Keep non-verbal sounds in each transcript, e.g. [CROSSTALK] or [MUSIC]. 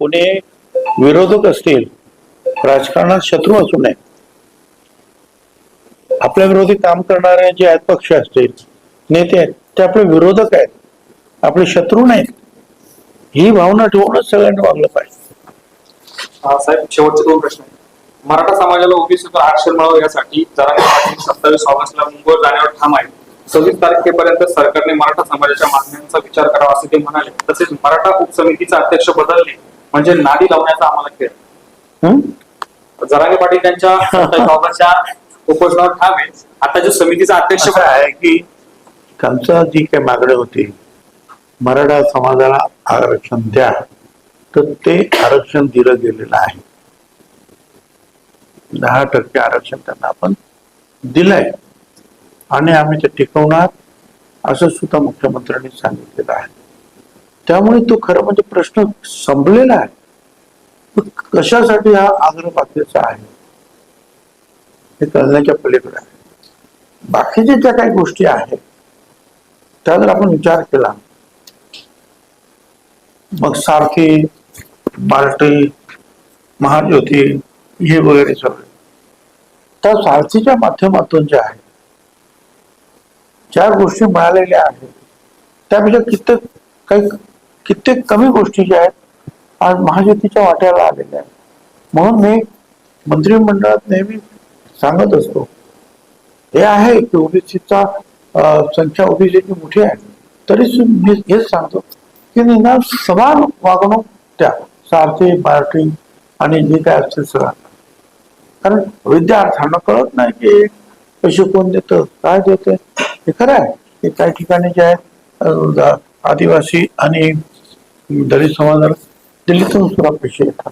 कोणी विरोधक असतील राजकारणात शत्रू असू नये. आपल्या विरोधी काम करणारे जे आहेत पक्ष असतील नेते आहेत ते आपले विरोधक आहेत आपले शत्रू नाहीत. ही भावना ठेवूनच सगळ्यांनी वागलं पाहिजे. साहेब शेवटचे दोन प्रश्न मराठा समाजाला ओबीसी आरक्षण मिळावं यासाठी सत्तावीस ऑगस्टला मुंबईवर जाण्यावर ठाम आहे. सव्वीस तारखेपर्यंत सरकारने मराठा समाजाच्या मागण्यांचा विचार करावा असे ते म्हणाले. तसेच मराठा उपसमितीचा अध्यक्ष बदलणे म्हणजे नाडी लावण्याचा आम्हाला खेळ. हं? जरांगे पाटील त्यांच्या [LAUGHS] उपोषणावर ठाम आता जो समितीचा अध्यक्ष आहे की त्यांचं जी काही मागणी होती मराठा समाजाला आरक्षण द्या तर ते आरक्षण दिलं गेलेलं आहे. दहा टक्के आरक्षण त्यांना आपण दिलंय. आणि आम्ही ते टिकवणार असं सुद्धा मुख्यमंत्र्यांनी सांगितलेलं आहे. त्यामुळे तो खरं म्हणजे प्रश्न संपलेला आहे. कशासाठी हा आग्रपातीचा आहे? हे कळण्याच्या पलीकडे आहे. बाकीच्या ज्या काही गोष्टी आहेत त्या जर आपण विचार केला. मग सारथी बार्टी महाज्योती हे वगैरे सगळे. त्या सारथीच्या माध्यमातून जे आहे ज्या गोष्टी मिळालेल्या आहेत त्यापेक्षा कित्येक काही कित्येक कमी गोष्टी ज्या आहेत आज महाज्योतीच्या वाट्याला आलेल्या आहेत. म्हणून मी मंत्रिमंडळात नेहमी सांगत असतो हे आहे की ओबीसीचा संख्या ओबीसीची मोठी आहे. तरी मी हेच सांगतो की निना समान वागणूक त्या सारथी पार्टी आणि जे काय असतील सगळं. कारण विद्यार्थ्यांना कळत नाही की पैसे कोण देतं काय देतं. हे खरं आहे की काही ठिकाणी जे आहे आदिवासी आणि दलित समाजाला दिल्लीतून सुद्धा पैसे येतात.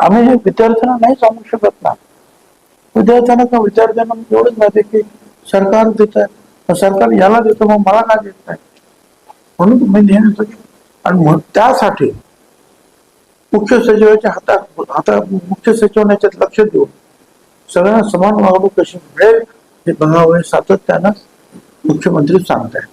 आम्ही विद्यार्थ्यांना नाही सांगू शकत ना. विद्यार्थ्यांना का विद्यार्थ्यांना एवढंच माहिती की सरकार देत आहे. सरकार याला देतं मग मला का देत नाही? म्हणून मी नेहमी आणि मग त्यासाठी मुख्य सचिवाच्या हातात हातात मुख्य सचिवांना याच्यात लक्ष देऊन सगळ्यांना समान वागणूक कशी मिळेल हे बघावं सातत्यानं मुख्यमंत्री सांगत आहेत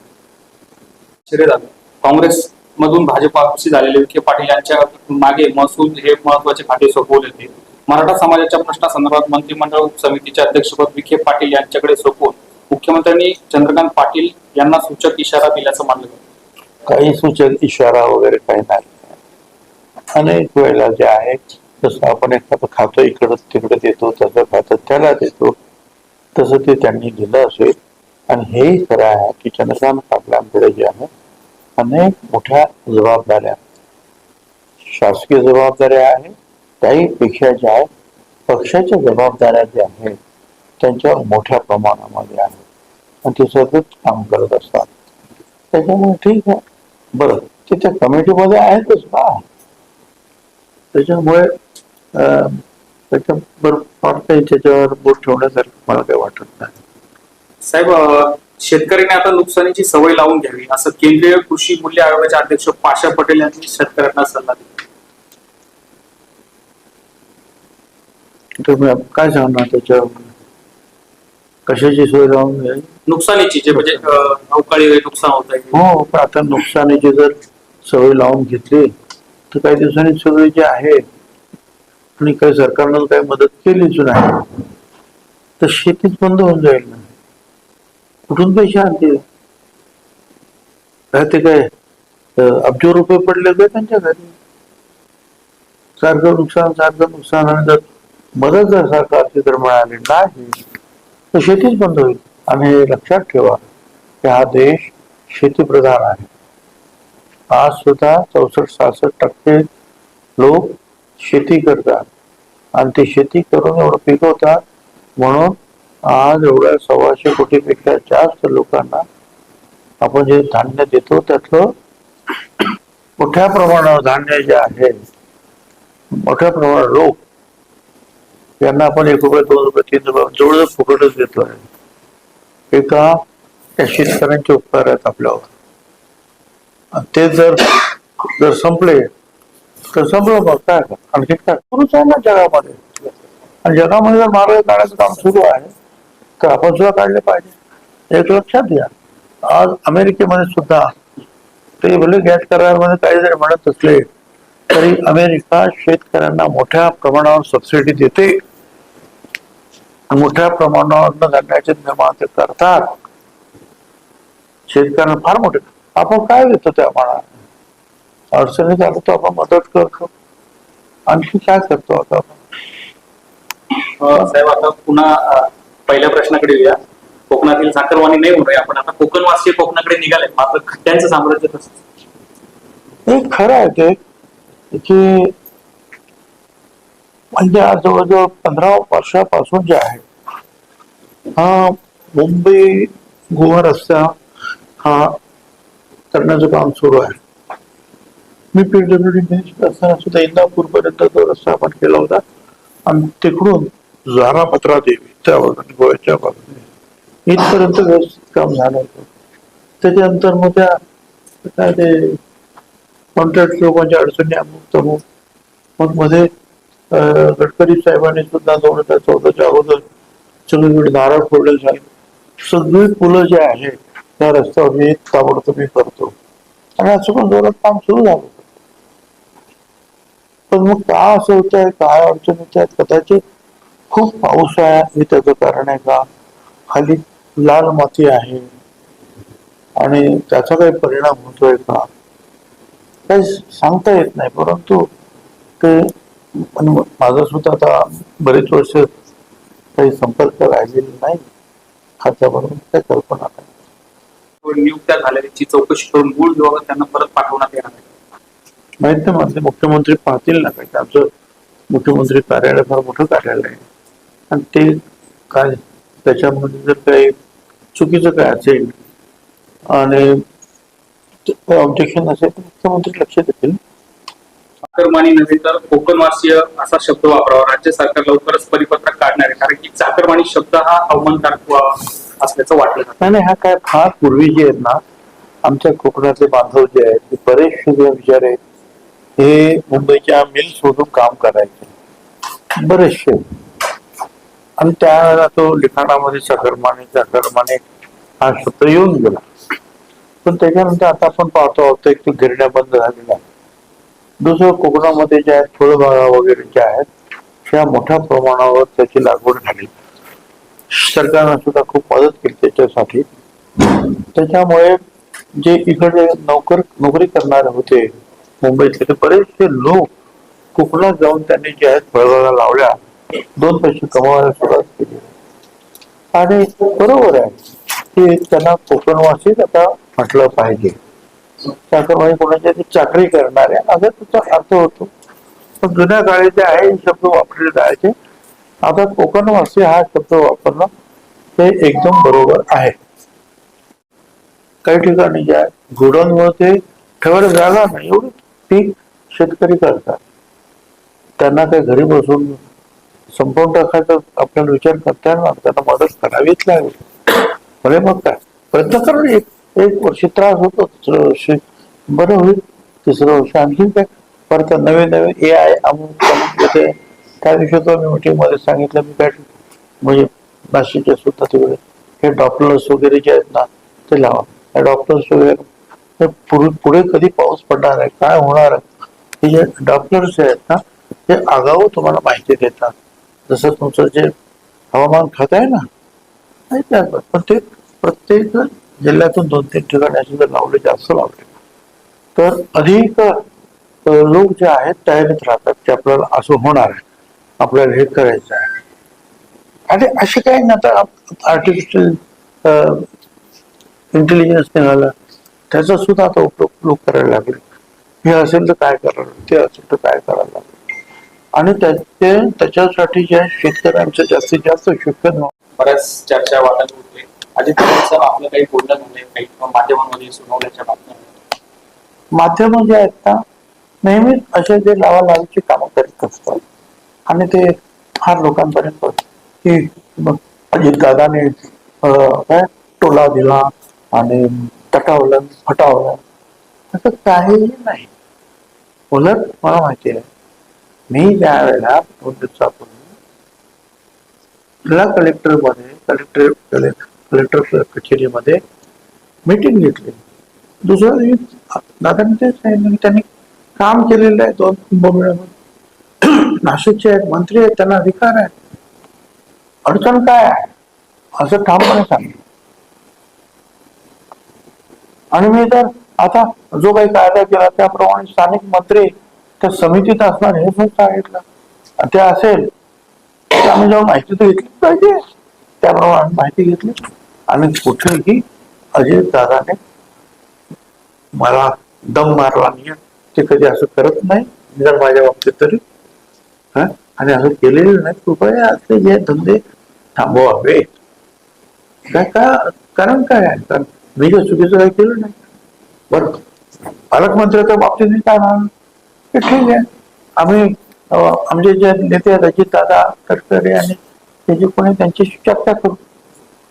काँग्रेस मधून भाजप झालेले विखे पाटील यांच्या मागे महसूल हे महत्त्वाचे खाते सोपवले होते. मराठा समाजाच्या प्रश्नासंदर्भात मंत्रिमंडळ समितीच्या अध्यक्षपद विखे पाटील यांच्याकडे सोपवून मुख्यमंत्र्यांनी चंद्रकांत पाटील यांना सूचक इशारा दिल्याचं मानलं काही सूचक इशारा वगैरे काही नाही. अनेक वेळेला जे आहे जसं आपण एखादं खातो इकडं तिकडे देतो तसं खातं त्याला देतो तसं ते त्यांनी दिलं असेल. आणि हेही खरं आहे की चंद्रकांत पाटलांकडे जे आहे. अनेक मोठ्या जबाबदाऱ्या. शासकीय जबाबदाऱ्या आहेत त्याही पेक्षा ज्या आहेत पक्षाच्या जबाबदाऱ्या ज्या आहेत त्यांच्या मोठ्या प्रमाणामध्ये आहेत. आणि ते सतत काम करत असतात. त्याच्यामुळे ठीक आहे. बरं ते त्या कमिटीमध्ये आहेतच ना. त्याच्यामुळे अं, त्याच्याबरोबर फार काही त्याच्यावर बोट ठेवण्यासारखं मला काही वाटत नाही. साहेब शेतकऱ्यांनी आता नुकसानीची सवय लावून घ्यावी. असं केंद्रीय कृषी मूल्य आयोगाचे अध्यक्ष पाशा पटेल यांनी शेतकऱ्यांना सल्ला दिला. तुम्ही काय सांगणार त्याच्यावर? कशाची सोय लावून घ्यावी? नुकसानीची जे म्हणजे अवकाळी नुकसान होत आहे हो पण आता नुकसानीची जर सवय लावून घेतली तर काही दिवसांनी सगळी जे आहे आणि काही सरकारनं काही मदत केलीच नाही तर शेतीच बंद होऊन जाईल ना. कुठून पैसे आणतील काय ते काय अब्जो रुपये पडले काय त्यांच्या घरी. सारखं नुकसान सारखं नुकसान आणि जर मदत जर सरकारची जर मिळाली नाही तर शेतीच बंद होईल. आणि हे लक्षात ठेवा की हा देश शेतीप्रधान आहे. आज सुद्धा चौसष्ट सहासष्ट टक्के लोक शेती करतात. आणि ते शेती करून एवढं पिकवतात म्हणून आज एवढ्या सव्वाशे कोटीपेक्षा जास्त लोकांना आपण जे धान्य देतो त्यातलं मोठ्या प्रमाणावर धान्य जे आहे मोठ्या प्रमाणात लोक यांना आपण एक रुपये दोन रुपये तीन रुपये जवळजवळ फुकटच देतो आहे. एका त्या शेतकऱ्यांचे उपकार आहेत आपल्यावर. आणि ते जर जर संपले तर संपलं मग काय? आणखी काय? सुरूच आहे ना जगामध्ये. आणि जगामध्ये जर मार्ग काढायचं काम सुरू आहे तर आपण सुद्धा काढले पाहिजे. एक लक्षात घ्या. आज अमेरिकेमध्ये सुद्धा ते भले गॅस करारामध्ये काही जरी म्हणत असले तरी अमेरिका शेतकऱ्यांना मोठ्या प्रमाणावर सबसिडी देते. मोठ्या प्रमाणावर धान्याचे निर्माण ते करतात. शेतकऱ्यांना फार मोठे आपण काय देतो त्या मनात अडचणीत आलो तर आपण मदत करतो. आणखी काय करतो आता आपण? साहेब आता पुन्हा पहिल्या प्रश्नाकडे येऊया. कोकणातील साखरवाणी नाही म्हणूया आपण आता कोकणवासी कोकणाकडे निघाले मात्र खड्ड्यांचं साम्राज्य तसंच खरं आहे ते की म्हणजे आज जवळजवळ पंधरा वर्षापासून जे आहे हा मुंबई गोवा रस्ता हा करण्याचं काम सुरू आहे. मी पीडब्ल्यू डी असताना सुद्धा इंदापूरपर्यंत तो रस्ता आपण केला होता. आणि तिकडून जारापत्रा देवी त्या बाजूने गोव्याच्या बाजूने इथपर्यंत व्यवस्थित काम झालं होतं त्याच्यानंतर मग त्या काय ते कॉन्ट्रॅक्ट लोकांच्या अडचणी अमुक तमुक. मग मध्ये गडकरी साहेबांनी सुद्धा दोन हजार चौदाच्या अगोदर सगळीकडे नारळ फोडले झाले. सगळी फुलं जे आहेत त्या रस्त्यावर मी ताबडतोब मी करतो. आणि असं पण जोरात काम सुरू झालं. होतं. पण मग का असं होत आहे काय अडचण होत आहेत कदाचित खूप पाऊस आहे. हे त्याचं कारण आहे का? खाली लाल माती आहे. आणि त्याचा काही परिणाम होतोय का? काही सांगता येत नाही. परंतु ते माझा सुद्धा आता बरेच वर्ष काही संपर्क राहिलेला नाही. खात्याबरोबर काही कल्पना नाही. नियुक्त्या झालेल्याची चौकशी करून मूळ विभागात त्यांना परत पाठवण्यात येणार आहे. माहीत नाही ते मुख्यमंत्री पाहतील ना काही. आमचं मुख्यमंत्री कार्यालय फार मोठं कार्यालय आहे. आणि ते काय त्याच्यामध्ये जर काही चुकीचं काय असेल आणि ऑब्जेक्शन असेल तर मुख्यमंत्री लक्ष देतील. चाकरमानी नव्हे तर कोकणवासीय असा शब्द वापरावा. राज्य सरकार लवकरच परिपत्रक काढणार. आहे कारण की चाकरमानी शब्द हा अवमानकारक असल्याचं वाटलं नाही नाही, हा काय फार पूर्वी जे आहेत ना आमच्या कोकणातले बांधव जे आहेत ते बरेचसे जे विचार आहेत हे मुंबईच्या मिल शोधून काम करायचे. बरेचसे. आणि त्यावेळेला तो लिखाणामध्ये सकर्माने सकर्माने हा शब्द येऊन गेला. पण त्याच्यानंतर आता आपण पाहतो आहोत एक तो गिरण्या बंद झालेल्या दुसरं कोकणामध्ये ज्या आहेत फळबागा वगैरे ज्या आहेत त्या मोठ्या प्रमाणावर त्याची लागवड झाली. सरकारनं सुद्धा खूप मदत केली त्याच्यासाठी. त्याच्यामुळे जे इकडे नोकर नोकरी करणारे होते मुंबईतले बरेचसे लोक कोकणात जाऊन त्यांनी जे आहेत फळबागा लावल्या. दोन पैसे कमवायला सुरुवात केली. आणि बरोबर आहे. की त्यांना कोकणवासीच आता म्हटलं पाहिजे. चाकरमाई कोणाच्या चाकरी करणारे. असा त्याचा अर्थ होतो. पण जुन्या काळी जे आहे शब्द वापरले जायचे. आता कोकणवासी हा शब्द वापरणं ते एकदम बरोबर आहे. काही ठिकाणी ज्या गोडाऊनमुळे ते ठेवायला जागा नाही. एवढी पीक शेतकरी करतात. त्यांना काही घरी बसून संपवून टाकायचा आपल्याला विचार करता येणार त्यांना मदत करावीच लागेल बरे मग काय. प्रयत्न करून एक एक वर्षी त्रास होतो दुसरं वर्षी बरं होईल तिसरं वर्ष आणखी काय. परत नवे नवे ए आय अमुक अमुक येते त्या दिवशी तो मी मीटिंगमध्ये सांगितलं मी काय म्हणजे नाशिकच्या सुद्धा तिकडे हे डॉक्टर्स वगैरे जे आहेत ना ते लावा. या डॉक्टर्स वगैरे पुढे पुढे कधी पाऊस पडणार आहे काय होणार आहे? हे जे डॉक्टर्स आहेत ना ते आगाऊ तुम्हाला माहिती देतात. जसं तुमचं जे हवामान खातं आहे ना नाही पण ते प्रत्येक जिल्ह्यातून दोन तीन ठिकाणी असे जर लावले जास्त लावले तर अधिक लोक जे आहेत तयारीत राहतात की आपल्याला असं होणार आहे आपल्याला हे करायचं आहे. आणि असे काही ना आता आर्टिफिशियल इंटेलिजन्स निघाला त्याचा सुद्धा आता उपयोग लोक करायला लागले. हे असेल तर काय करायला ते असेल तर काय करायला लागलं? आणि त्याचे त्याच्यासाठी जे शेतकऱ्यांचं जास्तीत जास्त शिक्षण बऱ्याच चर्चा वाटत होते. अजित आपलं काही बोलणं झालंय काही माध्यमांमध्ये सुनावल्याच्या बातम्या माध्यम जे आहेत ना नेहमीच असे जे लावालावीची कामं करीत असतात. आणि ते फार लोकांपर्यंत. की मग अजित दादाने काय टोला दिला आणि तटावलं फटावलं. असं काहीही नाही. उलट मला माहिती आहे मी ज्या वेळेला दोन दिवसापूर्वी जिल्हा कलेक्टरमध्ये कलेक्टर कलेक्टर कचेरीमध्ये मीटिंग घेतली. दुसऱ्या दिवशी दादांनी ते सांगितलं की त्यांनी काम केलेलं आहे दोन कुंभमेळ्यामध्ये. नाशिकचे आहेत मंत्री आहेत त्यांना अधिकार आहे. अडचण काय आहे? असं ठामपणे सांगितलं आणि मी तर आता जो काही कायदा केला त्याप्रमाणे स्थानिक मंत्री त्या समितीत असणार हे पण सांगितलं ते असेल तर आम्ही जाऊन माहिती तर घेतली पाहिजे. त्याप्रमाणे माहिती घेतली. आणि कुठेही अजय दादाने मला दम मारला नाही. ते कधी असं करत नाही. जर माझ्या बाबतीत तरी. हा? आणि असं केलेलं नाही. कृपया असले जे धंदे थांबवावे. काय का कारण काय आहे? कारण मी जे चुकीचं काही केलं नाही. बरं. पालकमंत्र्याच्या बाबतीत काय म्हणाल की ठीक आहे आम्ही आमचे जे नेते आहेत अजित दादा तटकरे आणि त्याची कोणी त्यांच्याशी चर्चा करू.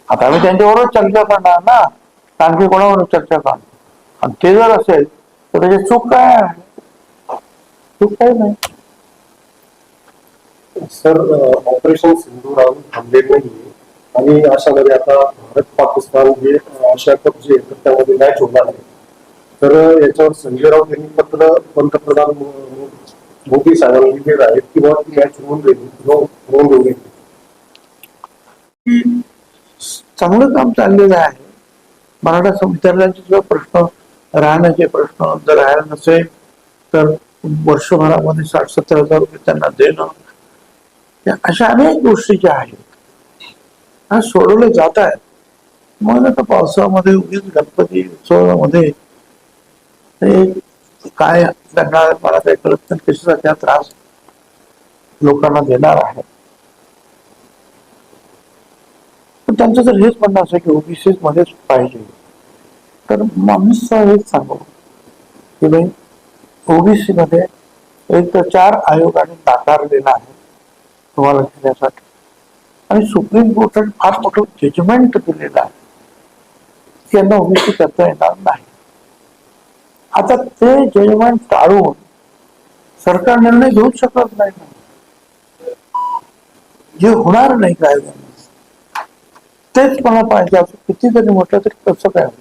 आता आम्ही त्यांच्याबरोबर चर्चा करणार ना. आणखी कोणाबरोबर चर्चा करणार? आणि ते जर असेल तर त्याची चूक काय आहे? चूक काय नाही. सर ऑपरेशन सिंधू राहून थांबले नाहीये आणि अशामध्ये आता भारत पाकिस्तान जे आशिया कप जे त्यामध्ये मॅच होणार आहे? तर याच्यावर संजय राऊत यांनी पत्र पंतप्रधान मोदी साहेबांना लिहिलेलं आहे किंवा ती मॅच होऊन होऊन चांगलं काम चाललेलं आहे. मराठा विद्यार्थ्यांचे सुद्धा प्रश्न राहण्याचे प्रश्न जर राहायला नसेल तर वर्षभरामध्ये साठ सत्तर हजार रुपये त्यांना देणं या अशा अनेक गोष्टी ज्या आहेत हा सोडवले जात आहेत. मग आता पावसामध्ये उगीच गणपती उत्सवामध्ये हे काय त्यांना मला काही कळत नाही कशाचा त्या त्रास लोकांना देणार आहे. पण त्यांचं जर हेच म्हणणं असेल की ओबीसी मध्येच पाहिजे. तर माणूस हेच सांगू. की भाई ओबीसी मध्ये एक तर चार आयोगाने नाकारलेला आहे तुम्हाला घेण्यासाठी आणि सुप्रीम कोर्टाने फार मोठं जजमेंट दिलेलं आहे. की यांना ओबीसी करता येणार नाही. आता ते जजमेंट टाळून सरकार निर्णय घेऊ शकत नाही. जे होणार नाही कायद्याने तेच मला पाहिजे असं किती जरी म्हटलं तरी कसं काय होईल